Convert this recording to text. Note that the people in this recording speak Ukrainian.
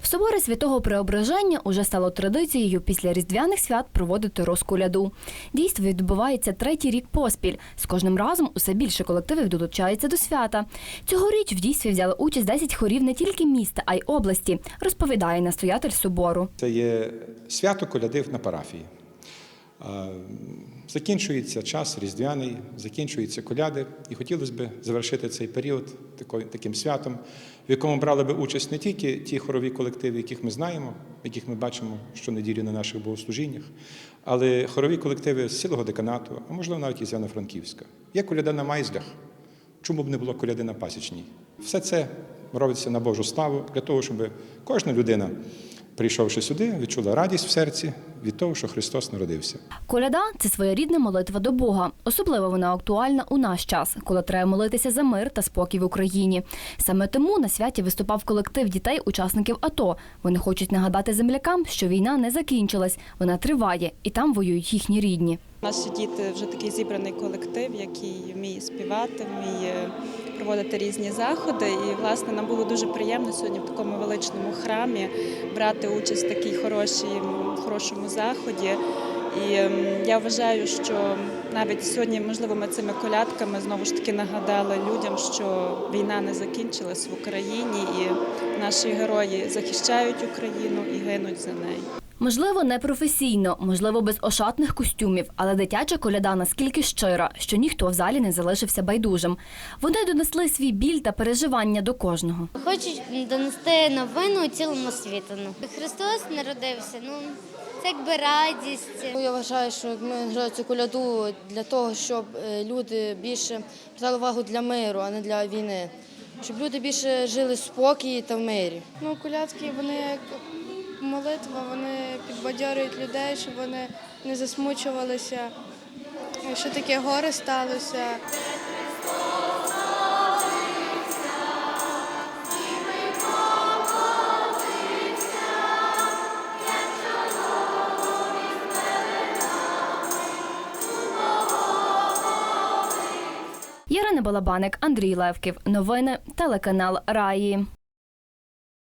В соборі святого Преображення уже стало традицією після різдвяних свят проводити розколяду. Дійство відбувається третій рік поспіль. З кожним разом усе більше колективів долучається до свята. Цьогоріч в дійстві взяли участь 10 хорів не тільки міста, а й області, розповідає настоятель собору. Це є свято колядив на парафії. Закінчується час різдвяний, закінчуються коляди, і хотілося б завершити цей період таким святом, в якому брали би участь не тільки ті хорові колективи, яких ми знаємо, яких ми бачимо щонеділі на наших богослужіннях, але хорові колективи з цілого деканату, а можливо навіть із Івано-Франківська. Є коляда на майзлях. Чому б не було коляди на пасічній? Все це робиться на Божу славу для того, щоб кожна людина, прийшовши сюди, відчула радість в серці від того, що Христос народився. Коляда це своєрідна молитва до Бога. Особливо вона актуальна у наш час, коли треба молитися за мир та спокій в Україні. Саме тому на святі виступав колектив дітей, учасників АТО. Вони хочуть нагадати землякам, що війна не закінчилась, вона триває, і там воюють їхні рідні. Наші діти вже такий зібраний колектив, який вміє співати, вміє проводити різні заходи. І власне нам було дуже приємно сьогодні в такому величному храмі брати участь в такій хорошій, хорошому заході. І ем, я вважаю, що навіть сьогодні, можливо, ми цими колядками знову ж таки нагадали людям, що війна не закінчилась в Україні, і наші герої захищають Україну і гинуть за неї. Можливо, не професійно, можливо, без ошатних костюмів, але дитяча коляда наскільки щира, що ніхто в залі не залишився байдужим. Вони донесли свій біль та переживання до кожного. Хочуть донести новину цілому світу. Ну. Христос народився, ну це якби радість. Ну, Я вважаю, що ми грали цю коляду для того, щоб е, люди більше придали увагу для миру, а не для війни. Щоб люди більше жили в спокій та в мирі. Ну, колядки вони як молитва, вони підбадьорюють людей, щоб вони не засмучувалися, що таке горе сталося. Ярина Балабаник, Андрій Левків. Новини телеканал Раї.